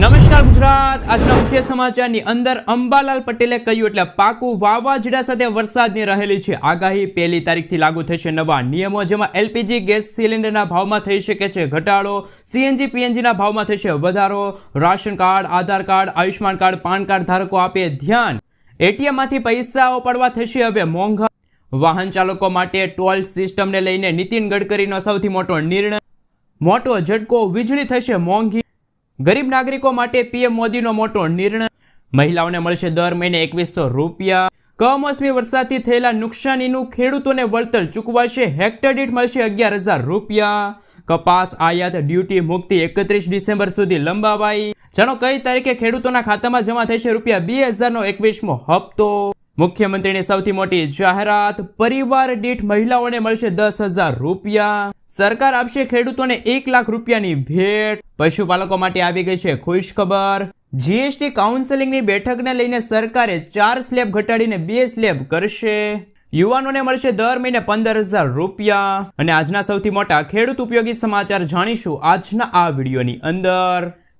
નમસ્કાર ગુજરાત. આજના મુખ્ય સમાચારની અંદર અંબાલાલ પટેલે કહ્યું એટલે પાકું વાવાઝોડા સાથે વરસાદની રહેલી છે. આગાહી પહેલી તારીખથી લાગુ થશે નવા નિયમો, જેમાં એલપીજી ગેસ સિલિન્ડરના ભાવમાં થઈ શકે છે ઘટાડો, સીએનજી, પીએનજીના ભાવમાં થશે વધારો, ration card, Aadhaar card Ayushman card, PAN card ધારકો આપે ધ્યાન. એટીએમમાંથી પૈસાઓ પડવા થશે હવે મોંઘા. વાહન ચાલકો માટે ટોલ સિસ્ટમને લઈને નીતિન ગડકરીનો સૌથી મોટો નિર્ણય. મોટો ઝટકો વીજળી થશે મોંઘી. ગરીબ નાગરિકો માટે પીએમ મોદીનો મોટો નિર્ણય. મહિલાઓને મળશે દર મહિને એકવીસો રૂપિયા. કમોસમી વરસાદથી થયેલા નુકસાનીનું ખેડૂતોને વળતર ચૂકવાશે. હેક્ટર દીઠ મળશે અગિયાર હજાર રૂપિયા. કપાસ, આયાત, ડ્યુટી, મુક્તિ એકત્રીસ ડિસેમ્બર સુધી લંબાવાઈ. જાણો કઈ તારીખે ખેડૂતોના ખાતામાં જમા થશે રૂપિયા બે હજારનો એકવીસમો હપ્તો? મુખ્યમંત્રીની સૌથી મોટી જાહેરાત, પરિવાર દીઠ મહિલાઓને મળશે દસ હજાર રૂપિયા. સરકાર આપશે ખેડૂતોને એક લાખ રૂપિયાની ભેટ. પશુપાલકો માટે આવી ગઈ છે ખુશ ખબર જીએસટી કાઉન્સેલિંગની બેઠકને લઈને સરકારે ચાર સ્લેબ ઘટાડીને બે સ્લેબ કરશે. યુવાનોને મળશે દર મહિને પંદર હજાર રૂપિયા. અને આજના સૌથી મોટા ખેડૂત ઉપયોગી સમાચાર જાણીશું આજના આ વિડીયોની અંદર.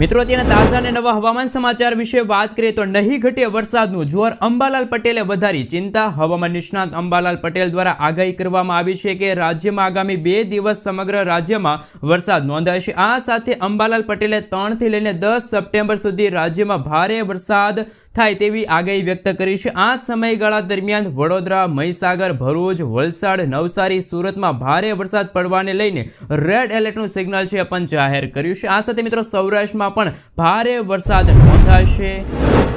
મિત્રો, અત્યારે તાજા અને નવા હવામાન સમાચાર વિશે વાત કરીએ તો નહીં ઘટે વરસાદનું. જોર અંબાલાલ પટેલે વધારી ચિંતા. હવામાન નિષ્ણાત અંબાલાલ પટેલ દ્વારા આગાહી કરવામાં આવી છે કે રાજ્યમાં આગામી બે દિવસ સમગ્ર રાજ્યમાં વરસાદ નોંધાશે આ સાથે અંબાલાલ પટેલે ત્રણથી લઈને દસ સપ્ટેમ્બર સુધી રાજ્યમાં ભારે વરસાદ થાય તેવી આગાહી વ્યક્ત કરી છે. આ સમયગાળા દરમિયાન વડોદરા, મહીસાગર, ભરૂચ, વલસાડ, નવસારી, સુરતમાં ભારે વરસાદ પડવાને લઈને રેડ એલર્ટનું સિગ્નલ છે પણ જાહેર કર્યું છે. આ સાથે મિત્રો સૌરાષ્ટ્રમાં પણ ભારે વરસાદ નોંધાશે.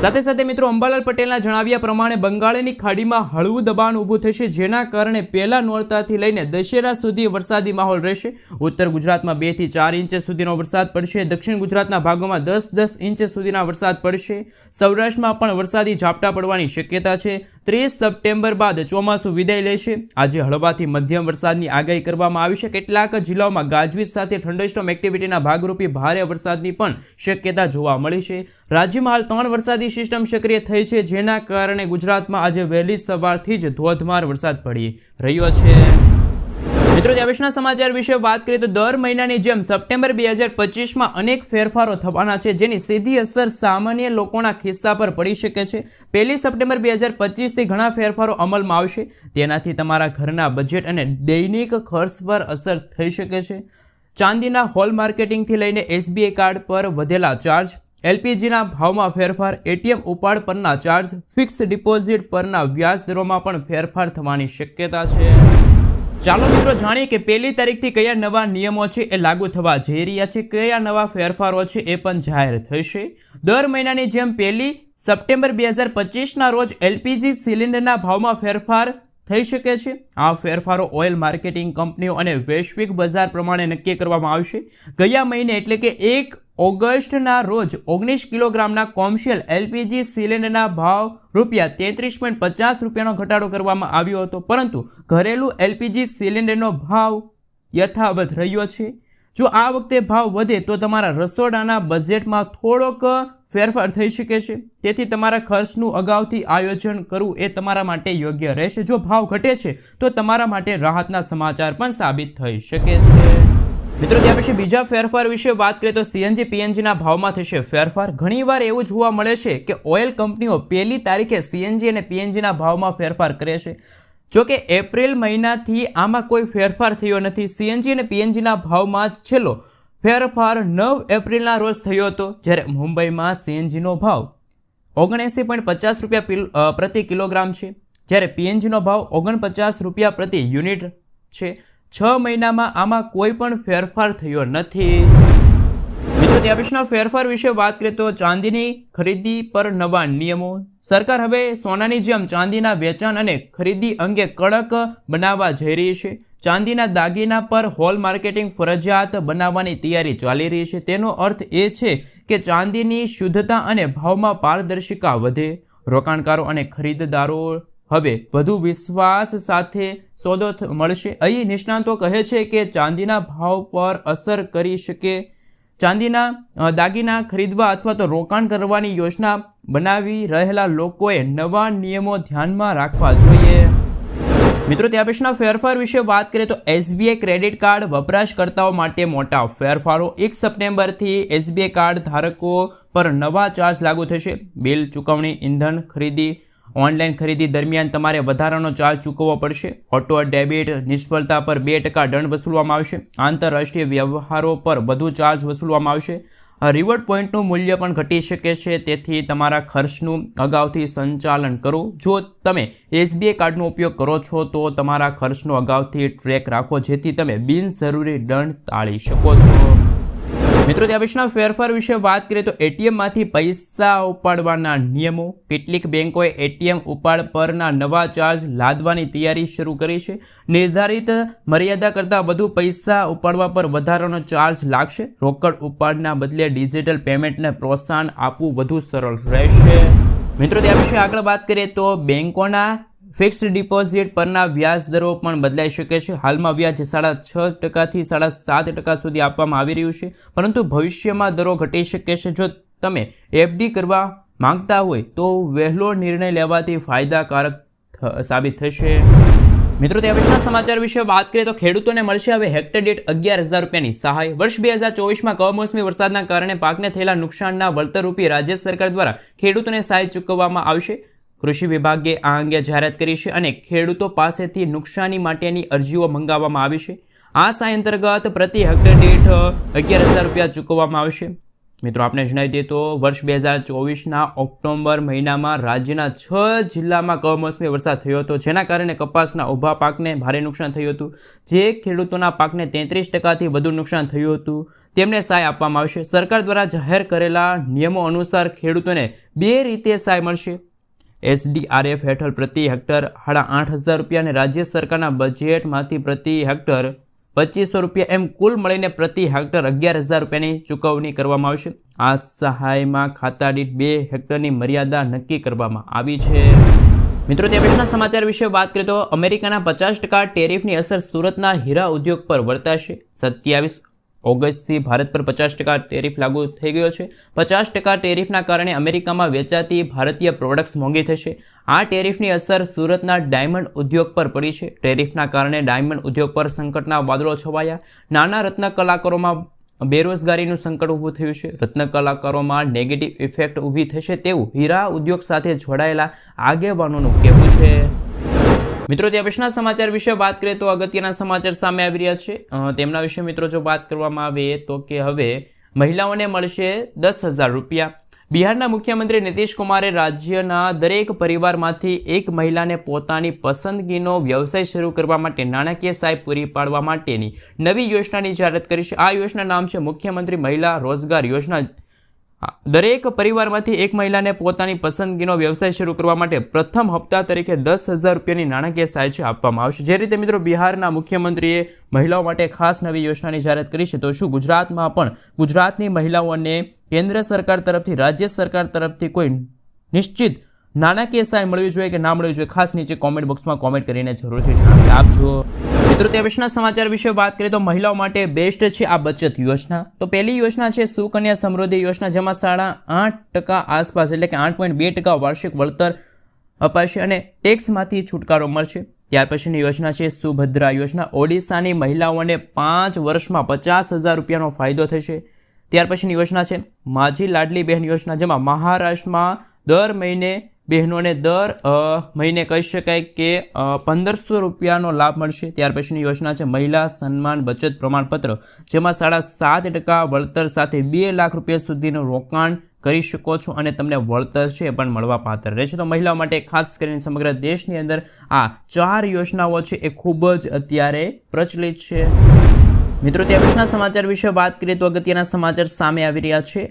સાથે સાથે મિત્રો અંબાલાલ પટેલના જણાવ્યા પ્રમાણે બંગાળની ખાડીમાં હળવું દબાણ ઊભું થશે, જેના કારણે પહેલા નોરતાથી લઈને દશેરા સુધી વરસાદી માહોલ રહેશે. ઉત્તર ગુજરાતમાં બેથી ચાર ઇંચ સુધીનો વરસાદ પડશે. દક્ષિણ ગુજરાતના ભાગોમાં દસ દસ ઇંચ સુધીના વરસાદ પડશે. સૌરાષ્ટ્રમાં પણ વરસાદી ઝાપટા પડવાની શક્યતા છે. ત્રીસ સપ્ટેમ્બર બાદ ચોમાસું વિદાય લેશે. આજે હળવાથી મધ્યમ વરસાદની આગાહી કરવામાં આવી છે. કેટલાક જિલ્લાઓમાં ગાજવીજ સાથે થંડરસ્ટોમ એક્ટિવિટીના ભાગરૂપે ભારે વરસાદની પણ શક્યતા જોવા મળી છે. રાજ્યમાં હાલ ત્રણ વરસાદી સિસ્ટમ સક્રિય થઈ છે, જેના કારણે ગુજરાતમાં આજે વહેલી સવારથી જ ધોધમાર વરસાદ પડી રહ્યો છે. મિત્રો ત્યાવેશના સમાચાર વિશે વાત કરીએ તો દર મહિનાની જેમ સપ્ટેમ્બર બે હજાર પચીસમાં અનેક ફેરફારો થવાના છે, જેની સીધી અસર સામાન્ય લોકોના ખિસ્સા પર પડી શકે છે. પહેલી સપ્ટેમ્બર બે હજાર પચીસથી ઘણા ફેરફારો અમલમાં આવશે. તેનાથી તમારા ઘરના બજેટ અને દૈનિક ખર્ચ પર અસર થઈ શકે છે. ચાંદીના હોલ માર્કેટિંગથી લઈને એસબીઆઈ કાર્ડ પર વધેલા ચાર્જ એલપીજીના ભાવમાં ફેરફાર એટીએમ ઉપાડ પરના ચાર્જ ફિક્સ ડિપોઝિટ પરના વ્યાજ દરોમાં પણ ફેરફાર થવાની શક્યતા છે. ચાલો મિત્રો જાણીએ કે પહેલી તારીખથી કયા નવા નિયમો છે એ લાગુ થવા જઈ રહ્યા છે, કયા નવા ફેરફારો છે એ પણ જાહેર થશે. દર મહિનાની જેમ પહેલી સપ્ટેમ્બર બે હજાર પચીસના રોજ એલપીજી સિલિન્ડરના ભાવમાં ફેરફાર થઈ શકે છે. આ ફેરફારો ઓઇલ માર્કેટિંગ કંપનીઓ અને વૈશ્વિક બજાર પ્રમાણે નક્કી કરવામાં આવશે. ગયા મહિને એટલે કે એક ઓગસ્ટના રોજ ઓગણીસ કિલોગ્રામના કોમર્શિયલ એલપીજી સિલિન્ડરના ભાવ રૂપિયા તેત્રીસ પોઈન્ટ પચાસ રૂપિયાનો ઘટાડો કરવામાં આવ્યો હતો. પરંતુ ઘરેલું એલપીજી સિલિન્ડરનો ભાવ યથાવત રહ્યો છે. જો આ વખતે ભાવ વધે તો તમારા રસોડાના બજેટમાં થોડોક ફેરફાર થઈ શકે છે. તેથી તમારા ખર્ચનું અગાઉથી આયોજન કરવું એ તમારા માટે યોગ્ય રહેશે. જો ભાવ ઘટે છે, તો તમારા માટે રાહતના સમાચાર પણ સાબિત થઈ શકે છે. મિત્રો ત્યાં પછી બીજા ફેરફાર વિશે વાત કરીએ તો સીએનજી પીએનજીના ભાવમાં થશે ફેરફાર. ઘણીવાર એવું જોવા મળે છે કે ઓઇલ કંપનીઓ પહેલી તારીખે સીએનજી અને પીએનજીના ભાવમાં ફેરફાર કરે છે. જો કે એપ્રિલ મહિનાથી આમાં કોઈ ફેરફાર થયો નથી. સીએનજી અને પીએનજીના ભાવમાં છેલ્લો ફેરફાર નવ એપ્રિલના રોજ થયો હતો, જ્યારે મુંબઈમાં સીએનજીનો ભાવ ઓગણએંસી પોઈન્ટ પચાસ રૂપિયા પ્રતિ કિલોગ્રામ છે, જ્યારે પીએનજીનો ભાવ ઓગણપચાસ રૂપિયા પ્રતિ યુનિટ છે. છ મહિનામાં આમાં કોઈ પણ ફેરફાર થયો નથી. મિત્રો, ત્યાં ફેરફાર વિશે વાત કરીએ તો ચાંદીની ખરીદી પર નવા નિયમો. સરકાર હવે સોનાની જેમ ચાંદીના વેચાણ અને ખરીદી અંગે કડક બનાવવા જઈ રહી છે. ચાંદીના દાગીના પર હોલ માર્કેટિંગ ફરજિયાત બનાવવાની તૈયારી ચાલી રહી છે. તેનો અર્થ એ છે કે ચાંદીની શુદ્ધતા અને ભાવમાં પારદર્શિકા વધે. રોકાણકારો અને ખરીદદારો હવે વધુ વિશ્વાસ સાથે સોદો મળશે. અહીં નિષ્ણાંતો કહે છે કે ચાંદીના ભાવ પર અસર કરી શકે. ચાંદીના દાગીના ખરીદવા અથવા તો રોકાણ કરવાની યોજના બનાવી રહેલા લોકોએ નવા નિયમો ધ્યાનમાં રાખવા જોઈએ. મિત્રો ત્યાં પછીના ફેરફાર વિશે વાત કરીએ તો એસબીઆઈ ક્રેડિટ કાર્ડ વપરાશકર્તાઓ માટે મોટા ફેરફારો. એક સપ્ટેમ્બરથી એસબીઆઈ કાર્ડ ધારકો પર નવા ચાર્જ લાગુ થશે. બિલ ચૂકવણી, ઇંધણ ખરીદી ઓનલાઈન ખરીદી દરમિયાન તમારે વધારાનો ચાર્જ ચૂકવવો પડશે. ઓટો, ડેબિટ, નિષ્ફળતા પર બે ટકા દંડ વસૂલવામાં આવશે. આંતરરાષ્ટ્રીય વ્યવહારો પર વધુ ચાર્જ વસૂલવામાં આવશે. રિવર્ડ પોઈન્ટનું મૂલ્ય પણ ઘટી શકે છે. તેથી તમારા ખર્ચનું અગાઉથી સંચાલન કરો. જો તમે એસબીઆઈ કાર્ડનો ઉપયોગ કરો છો, તો તમારા ખર્ચનો અગાઉથી ટ્રેક રાખો, જેથી તમે બિનજરૂરી દંડ ટાળી શકો છો. મિત્રો ત્યાં પછીના ફેરફાર વિશે વાત કરીએ તો એટીએમમાંથી પૈસા ઉપાડવાના નિયમો. કેટલીક બેંકોએ એટીએમ ઉપાડ પરના નવા ચાર્જ લાદવાની તૈયારી શરૂ કરી છે. નિર્ધારિત મર્યાદા કરતાં વધુ પૈસા ઉપાડવા પર વધારાનો ચાર્જ લાગશે. રોકડ ઉપાડના બદલે ડિજિટલ પેમેન્ટને પ્રોત્સાહન આપવું વધુ સરળ રહેશે. મિત્રો, ત્યાં વિશે આગળ વાત કરીએ તો બેંકોના ફિક્સ્ડ ડિપોઝિટ પરના વ્યાજ દરો પણ બદલાઈ શકે છે. હાલમાં વ્યાજ સાડા છ ટકાથી સાડા સાત ટકા સુધી આપવામાં આવી રહ્યું છે. પરંતુ ભવિષ્યમાં દરો ઘટી શકે છે. જો તમે એફડી કરવા માંગતા હોય તો વહેલો નિર્ણય લેવાથી ફાયદાકારક સાબિત થશે. મિત્રો, તે પછીના સમાચાર વિશે વાત કરીએ તો ખેડૂતોને મળશે હવે હેક્ટર દીઠ અગિયાર હજાર રૂપિયાની સહાય. વર્ષ બે હજાર ચોવીસમાં કમોસમી વરસાદના કારણે પાકને થયેલા નુકસાનના વળતર રૂપી રાજ્ય સરકાર દ્વારા ખેડૂતોને સહાય ચૂકવવામાં આવશે. કૃષિ વિભાગે આ અંગે જાહેરાત કરી છે અને ખેડૂતો પાસેથી નુકસાની માટેની અરજીઓ મંગાવવામાં આવી છે. આ સહાય અંતર્ગત પ્રતિ હેક્ટર દીઠ અગિયાર હજાર રૂપિયા ચૂકવવામાં આવશે મિત્રો આપણે જણાવી દઈએ તો વર્ષ બે હજાર ચોવીસના ઓક્ટોબર મહિનામાં રાજ્યના છ જિલ્લામાં કમોસમી વરસાદ થયો હતો, જેના કારણે કપાસના ઊભા પાકને ભારે નુકસાન થયું હતું. જે ખેડૂતોના પાકને તેત્રીસ ટકાથી વધુ નુકસાન થયું હતું, તેમને સહાય આપવામાં આવશે. સરકાર દ્વારા જાહેર કરેલા નિયમો અનુસાર ખેડૂતોને બે રીતે સહાય મળશે. એસડીઆરએફ હેઠળ પ્રતિ હેક્ટર સાડા આઠ હજાર રૂપિયા અને રાજ્ય સરકારના બજેટમાંથી પ્રતિ હેક્ટર પચીસો રૂપિયા એમ કુલ મળીને પ્રતિ હેક્ટર અગિયાર હજાર રૂપિયાની ચૂકવણી કરવામાં આવશે. આ સહાયમાં ખાતા દીઠ બે હેક્ટરની મર્યાદા નક્કી કરવામાં આવી છે. મિત્રો, તે પછીના સમાચાર વિશે વાત કરીએ તો અમેરિકાના પચાસ ટકા ટેરિફની અસર સુરતના હીરા ઉદ્યોગ પર વર્તાશે. સત્યાવીસ ઓગસ્ટથી ભારત પર પચાસ ટકા ટેરિફ લાગુ થઈ ગયો છે. પચાસ ટકા ટેરિફના કારણે અમેરિકામાં વેચાતી ભારતીય પ્રોડક્ટ્સ મોંઘી થશે. આ ટેરિફની અસર સુરતના ડાયમંડ ઉદ્યોગ પર પડી છે. ટેરિફના કારણે ડાયમંડ ઉદ્યોગ પર સંકટના વાદળો છવાયા. નાના રત્ન કલાકારોમાં બેરોજગારીનું સંકટ ઊભું થયું છે. રત્ન કલાકારોમાં નેગેટિવ ઇફેક્ટ ઊભી થશે તેવું હીરા ઉદ્યોગ સાથે જોડાયેલા આગેવાનોનું કહેવું છે. મિત્રો ત્યાં પછીના સમાચાર વિશે વાત કરીએ તો અગત્યના સમાચાર સામે આવી રહ્યા છે. તેમના વિશે મિત્રો, જો વાત કરવામાં આવે તો કે હવે મહિલાઓને મળશે દસ હજાર રૂપિયા. બિહારના મુખ્યમંત્રી નીતિશ કુમારે રાજ્યના દરેક પરિવારમાંથી એક મહિલાને પોતાની પસંદગીનો વ્યવસાય શરૂ કરવા માટે નાણાકીય સહાય પૂરી પાડવા માટેની નવી યોજનાની જાહેરાત કરી છે. આ યોજના નામ છે મુખ્યમંત્રી મહિલા રોજગાર યોજના. દરેક પરિવારમાંથી એક મહિલાને પોતાની પસંદગીનો વ્યવસાય શરૂ કરવા માટે પ્રથમ હપ્તા તરીકે દસ હજાર રૂપિયાની નાણાકીય સહાય આપવામાં આવશે. જે રીતે મિત્રો બિહારના મુખ્યમંત્રીએ મહિલાઓ માટે ખાસ નવી યોજનાની જાહેરાત કરી છે, તો શું ગુજરાતમાં પણ ગુજરાતની મહિલાઓને કેન્દ્ર સરકાર તરફથી, રાજ્ય સરકાર તરફથી કોઈ નિશ્ચિત નાણાકીય સહાય મળવી જોઈએ કે ના મળવી જોઈએ? ખાસ નીચે કોમેન્ટ બોક્સમાં કોમેન્ટ કરીને જરૂરથી જણાવી આપજો મિત્રો સમાચાર વિશે વાત કરીએ તો મહિલાઓ માટે બેસ્ટ છે આ બચત યોજના. તો પહેલી યોજના છે સુકન્યા સમૃદ્ધિ યોજના, જેમાં સાડા આઠ ટકા આસપાસ એટલે કે આઠ પોઈન્ટ બે ટકા વાર્ષિક વળતર અપાશે અને ટેક્સમાંથી છુટકારો મળશે. ત્યાર પછીની યોજના છે સુભદ્રા યોજના. ઓડિશાની મહિલાઓને પાંચ વર્ષમાં પચાસ હજાર રૂપિયાનો ફાયદો થશે. ત્યાર પછીની યોજના છે માજી લાડલી બહેન યોજના, જેમાં મહારાષ્ટ્રમાં દર મહિને બહેનોને દર મહિને કહી શકાય કે પંદરસો રૂપિયાનો લાભ મળશે. ત્યાર પછીની યોજના છે મહિલા સન્માન બચત પ્રમાણપત્ર, જેમાં સાડા સાત ટકા વળતર સાથે બે લાખ રૂપિયા સુધીનું રોકાણ કરી શકો છો અને તમને વળતર છે પણ મળવા પાત્ર રહેશે. તો મહિલાઓ માટે ખાસ કરીને સમગ્ર દેશની અંદર આ ચાર યોજનાઓ છે એ ખૂબ જ અત્યારે પ્રચલિત છે. મિત્રો ત્યાં સમાચાર વિશે વાત કરીએ તો અગત્યના સમાચાર સામે આવી રહ્યા છે.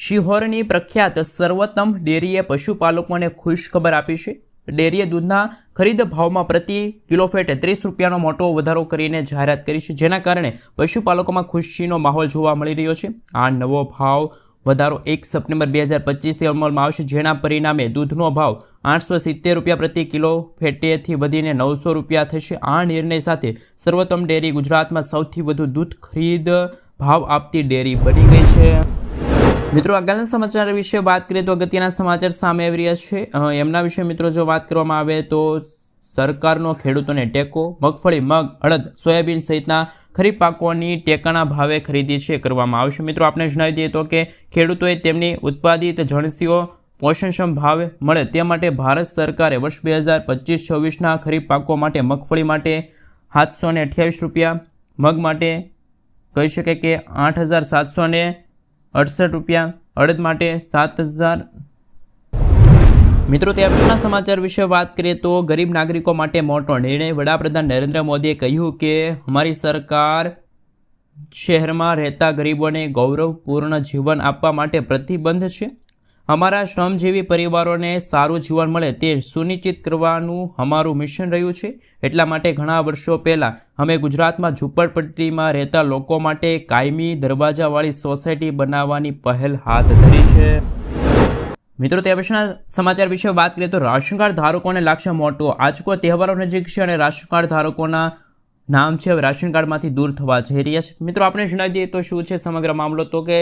શિહોરની પ્રખ્યાત સર્વોત્તમ ડેરીએ પશુપાલકોને ખુશ ખબર આપી છે. ડેરીએ દૂધના ખરીદ ભાવમાં પ્રતિ કિલો ફેટે ત્રીસ રૂપિયાનો મોટો વધારો કરીને જાહેરાત કરી છે, જેના કારણે પશુપાલકોમાં ખુશીનો માહોલ જોવા મળી રહ્યો છે. આ નવો ભાવ વધારો એક સપ્ટેમ્બર બે હજાર પચીસથી અમલમાં આવશે, જેના પરિણામે દૂધનો ભાવ આઠસો સિત્તેર રૂપિયા પ્રતિ કિલો ફેટેથી વધીને નવસો રૂપિયા થશે. આ નિર્ણય સાથે સર્વોત્તમ ડેરી ગુજરાતમાં સૌથી વધુ દૂધ ખરીદ ભાવ આપતી ડેરી બની ગઈ છે. મિત્રો, આગળના સમાચાર વિશે વાત કરીએ તો અગત્યના સમાચાર સામે આવી રહ્યા છે. એમના વિશે મિત્રો, જો વાત કરવામાં આવે તો સરકારનો ખેડૂતોને ટેકો, મગફળી, મગ અડદ સોયાબીન સહિતના ખરીફ પાકોની ટેકાના ભાવે ખરીદી છે કરવામાં આવશે. મિત્રો, આપણે જણાવી દઈએ તો કે ખેડૂતોએ તેમની ઉત્પાદિત જણસીઓ પોષણક્ષમ ભાવે મળે તે માટે ભારત સરકારે વર્ષ બે હજાર પચીસ છવ્વીસના ખરીફ પાકો માટે, મગફળી માટે સાતસો અઠ્યાવીસ રૂપિયા, મગ માટે કહી શકે કે આઠ હજાર સાતસો અડસઠ રૂપિયા. અડદ માટે સાત હજાર. મિત્રો, ત્યાર સમાચાર વિશે વાત કરીએ તો ગરીબ નાગરિકો માટે મોટો નિર્ણય વડાપ્રધાન નરેન્દ્ર મોદીએ કહ્યું કે, અમારી સરકાર શહેરમાં રહેતા ગરીબોને ગૌરવપૂર્ણ જીવન આપવા માટે પ્રતિબંધ છે. અમારા શ્રમજીવી પરિવારોને સારું જીવન મળે તે સુનિશ્ચિત કરવાનું અમારું મિશન રહ્યું છે. એટલા માટે ઘણા વર્ષો પહેલાં અમે ગુજરાતમાં ઝૂંપડપટ્ટીમાં રહેતા લોકો માટે કાયમી દરવાજાવાળી સોસાયટી બનાવવાની પહેલ હાથ ધરી છે. મિત્રો, તે પછીના સમાચાર વિશે વાત કરીએ તો રાશન કાર્ડ ધારકોને લાગશે મોટો. આજકો તહેવારો નજીક છે અને રાશન કાર્ડ ધારકોના નામ છે રાશન કાર્ડમાંથી દૂર થવા જઈ રહ્યા છે. મિત્રો, આપણે જણાવી દઈએ તો શું છે સમગ્ર મામલો? તો કે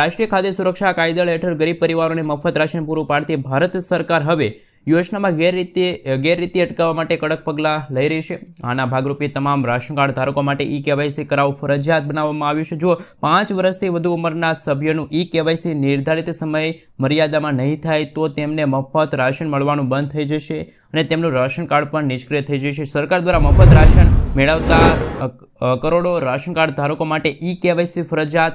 રાષ્ટ્રીય ખાદ્ય સુરક્ષા કાયદા હેઠળ ગરીબ પરિવારોને મફત રાશન પૂરું પાડતી ભારત સરકાર હવે યોજનામાં ગેરરીતિ ગેરરીતિ અટકાવવા માટે કડક પગલાં લઈ રહી છે. આના ભાગરૂપે તમામ રાશન કાર્ડ ધારકો માટે ઈ કેવાયસી કરાવવું ફરજિયાત બનાવવામાં આવ્યું છે. જો પાંચ વર્ષથી વધુ ઉંમરના સભ્યોનું ઈ કેવાયસી નિર્ધારિત સમય મર્યાદામાં નહીં થાય તો તેમને મફત રાશન મળવાનું બંધ થઈ જશે અને તેમનું રાશન કાર્ડ પણ નિષ્ક્રિય થઈ જશે. સરકાર દ્વારા મફત રાશન મેળવતા કરોડો રાશન કાર્ડ ધારકો માટે ઈ કેવાયસી ફરજિયાત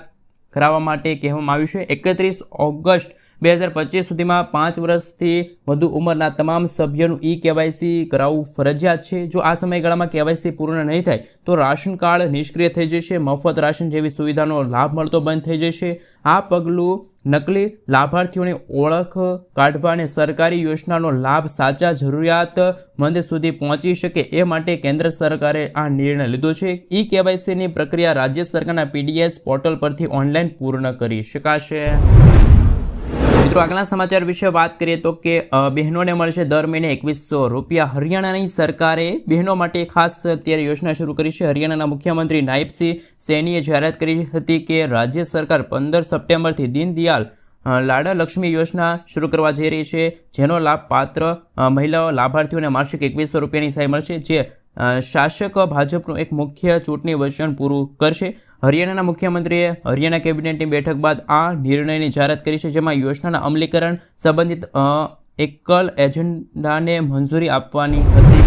કરાવવા માટે કહેવામાં આવ્યું છે. એકત્રીસ ઓગસ્ટ બે હજાર પચીસ સુધીમાં પાંચ વર્ષથી વધુ ઉંમરના તમામ સભ્યોનું ઈ કેવાયસી કરાવવું ફરજિયાત છે. જો આ સમયગાળામાં કેવાયસી પૂર્ણ નહીં થાય, તો રાશન કાર્ડ નિષ્ક્રિય થઈ જશે, મફત રાશન જેવી સુવિધાનો લાભ મળતો બંધ થઈ જશે. આ પગલું નકલી લાભાર્થીઓની ઓળખ કાઢવા અને સરકારી યોજનાનો લાભ સાચા જરૂરિયાતમંદ સુધી પહોંચી શકે એ માટે કેન્દ્ર સરકારે આ નિર્ણય લીધો છે. ઈ કેવાયસીની પ્રક્રિયા રાજ્ય સરકારના પીડીએસ પોર્ટલ પરથી ઓનલાઈન પૂર્ણ કરી શકાશે. મિત્રો આગલા સમાચાર વિશે વાત કરીએ તો કે બહેનોને મળશે દર મહિને એકવીસો રૂપિયા. હરિયાણાની સરકારે બહેનો માટે ખાસ અત્યારે યોજના શરૂ કરી છે. હરિયાણાના મુખ્યમંત્રી નાયબસિંહ સૈનીએ જાહેરાત કરી હતી કે, રાજ્ય સરકાર પંદર સપ્ટેમ્બરથી દીનદયાલ લાડા લક્ષ્મી યોજના શરૂ કરવા જઈ રહી છે, જેનો લાભ પાત્ર મહિલાઓ, લાભાર્થીઓને માસિક એકવીસો રૂપિયાની સહાય મળશે, જે શાસક ભાજપનું એક મુખ્ય ચૂંટણી વચન પૂરું કરશે. હરિયાણાના મુખ્યમંત્રીએ હરિયાણા કેબિનેટની બેઠક બાદ આ નિર્ણયની જાહેરાત કરી છે, જેમાં યોજનાના અમલીકરણ સંબંધિત એકલ એજન્ડાને મંજૂરી આપવાની હતી.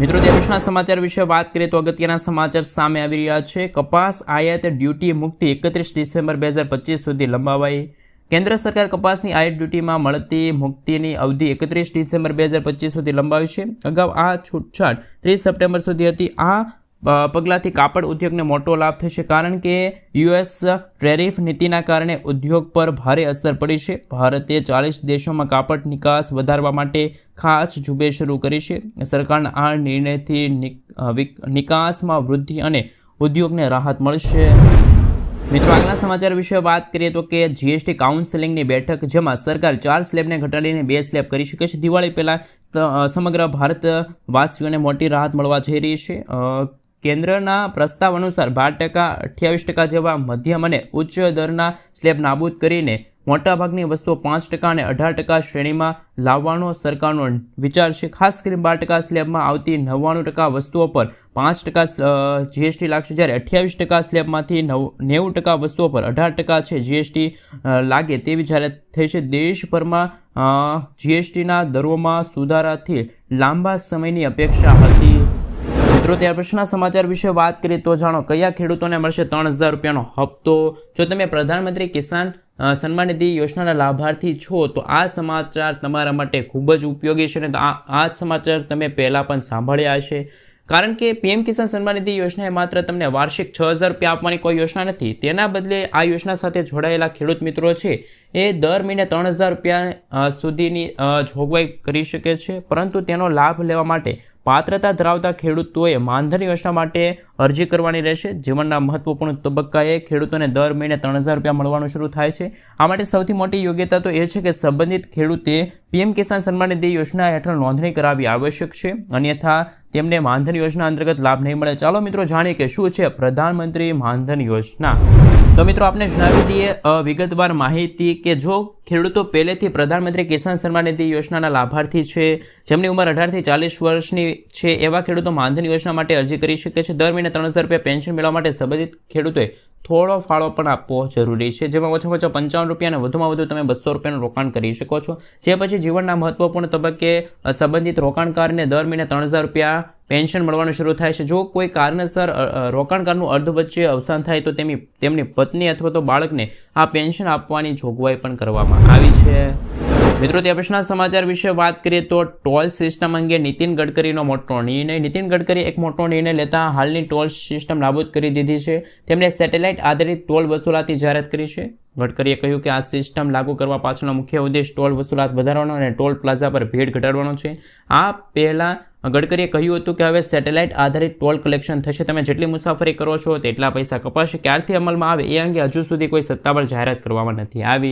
મિત્રો દેશના સમાચાર વિશે વાત કરીએ તો અગત્યના સમાચાર સામે આવી રહ્યા છે. કપાસ આયાત ડ્યુટી મુક્તિ એકત્રીસ ડિસેમ્બર બે સુધી લંબાવાઈ કેન્દ્ર સરકાર કપાસની આયાત ડ્યુટીમાં મળતી મુક્તિની અવધિ એકત્રીસ ડિસેમ્બર બે હજાર પચીસ સુધી લંબાવી છે. અગાઉ આ છૂટછાટ ત્રીસ સપ્ટેમ્બર સુધી હતી. આ પગલાંથી કાપડ ઉદ્યોગને મોટો લાભ થશે કારણ કે યુએસ ટેરિફ નીતિના કારણે ઉદ્યોગ પર ભારે અસર પડી છે. ભારતે ચાલીસ દેશોમાં કાપડ નિકાસ વધારવા માટે ખાસ ઝુંબેશ શરૂ કરી છે. સરકારના આ નિર્ણયથી નિકાસમાં વૃદ્ધિ અને ઉદ્યોગને રાહત મળશે. મિત્રો, આગલા સમાચાર વિશે વાત કરીએ તો કે જીએસટી કાઉન્સિલિંગની બેઠક, જેમાં સરકાર ચાર સ્લેબને ઘટાડીને બે સ્લેબ કરી શકે છે. દિવાળી પહેલાં સમગ્ર ભારતવાસીઓને મોટી રાહત મળવા જઈ રહી છે. કેન્દ્રના પ્રસ્તાવ અનુસાર બાર ટકા, અઠ્યાવીસ ટકા જેવા મધ્યમ અને ઉચ્ચ દરના સ્લેબ નાબૂદ કરીને મોટાભાગની વસ્તુઓ પાંચ ટકા અને અઢાર ટકા શ્રેણીમાં લાવવાનો સરકારનો વિચાર છે. ખાસ કરીને બાર ટકા સ્લેબમાં આવતી નવ્વાણું ટકા વસ્તુઓ પર પાંચ ટકા જીએસટી લાગશે. જ્યારે અઠ્યાવીસ ટકા સ્લેબમાંથી નવ, નેવું ટકા વસ્તુઓ પર અઢાર ટકા છે જીએસટી લાગે તેવી જાહેરાત થઈ છે. દેશભરમાં જીએસટીના દરોમાં સુધારાથી લાંબા સમયની અપેક્ષા હતી મિત્રો ત્યાર પછીના સમાચાર વિશે વાત કરીએ તો જાણો, કયા ખેડૂતોને મળશે ત્રણ હજાર રૂપિયાનો હપ્તો? જો તમે પ્રધાનમંત્રી કિસાન સન્માન નિધિ યોજનાના લાભાર્થી છો, તો આ સમાચાર તમારા માટે ખૂબ જ ઉપયોગી છે અને આ જ સમાચાર તમે પહેલાં પણ સાંભળ્યા હશે. કારણ કે પીએમ કિસાન સન્માન નિધિ યોજના એ માત્ર તમને વાર્ષિક છ હજાર રૂપિયા આપવાની કોઈ યોજના નથી, તેના બદલે આ યોજના સાથે જોડાયેલા ખેડૂત મિત્રો છે એ દર મહિને ત્રણ હજાર રૂપિયા સુધીની જોગવાઈ કરી શકે છે. પરંતુ તેનો લાભ લેવા માટે પાત્રતા ધરાવતા ખેડૂતોએ માનધન યોજના માટે અરજી કરવાની રહેશે. જીવનના મહત્વપૂર્ણ તબક્કાએ ખેડૂતોને દર મહિને ત્રણ હજાર રૂપિયા મળવાનું શરૂ થાય છે. આ માટે સૌથી મોટી યોગ્યતા તો એ છે કે સંબંધિત ખેડૂતે પીએમ કિસાન સન્માન નિધિ યોજના હેઠળ નોંધણી કરાવવી આવશ્યક છે. અન્યથા તેમને માનધન યોજના અંતર્ગત લાભ નહીં મળે. ચાલો મિત્રો જાણીએ કે શું છે પ્રધાનમંત્રી માનધન યોજના. તો મિત્રો આપને જણાવી દઈએ વિગતવાર માહિતી કે જો ખેડૂતો પહેલેથી પ્રધાનમંત્રી કિસાન સન્માન નિધિ યોજનાના લાભાર્થી છે, જેમની ઉંમર અઢારથી ચાલીસ વર્ષની છે, એવા ખેડૂતો માનધન યોજના માટે અરજી કરી શકે છે. દર મહિને ત્રણ હજાર રૂપિયા પેન્શન મેળવવા માટે સંબંધિત ખેડૂતોએ થોડો ફાળો પણ આપવો જરૂરી છે. જેમાં ઓછામાં ઓછા પંચાવન રૂપિયા અને વધુમાં વધુ તમે બસો રૂપિયાનું રોકાણ કરી શકો છો. જે પછી જીવનના મહત્વપૂર્ણ તબક્કે સંબંધિત રોકાણકારને દર મહિને ત્રણ રૂપિયા પેન્શન મળવાનું શરૂ થાય છે. જો કોઈ કારણસર રોકાણકારનું અર્ધ વચ્ચે અવસાન થાય, તો તેમની તેમની પત્ની અથવા તો બાળકને આ પેન્શન આપવાની જોગવાઈ પણ કરવામાં આવી છે. મિત્રો, તે પછીના સમાચાર વિશે વાત કરીએ તો ટોલ સિસ્ટમ અંગે નીતિન ગડકરીનો મોટો નિર્ણય. નીતિન ગડકરી એક મોટો નિર્ણય લેતા હાલની ટોલ સિસ્ટમ નાબૂદ કરી દીધી છે. તેમણે સેટેલાઇટ આધારિત ટોલ વસૂલાતી જાહેરાત કરી છે. ગડકરીએ કહ્યું કે આ સિસ્ટમ લાગુ કરવા પાછળનો મુખ્ય ઉદ્દેશ ટોલ વસૂલાત વધારવાનો અને ટોલ પ્લાઝા પર ભીડ ઘટાડવાનો છે. આ પહેલાં ગડકરીએ કહ્યું હતું કે હવે સેટેલાઇટ આધારિત ટોલ કલેક્શન થશે. તમે જેટલી મુસાફરી કરો છો, તેટલા પૈસા કપાશે. ક્યારથી અમલમાં આવે, એ અંગે હજુ સુધી કોઈ સત્તાવાર જાહેરાત કરવામાં નથી આવી.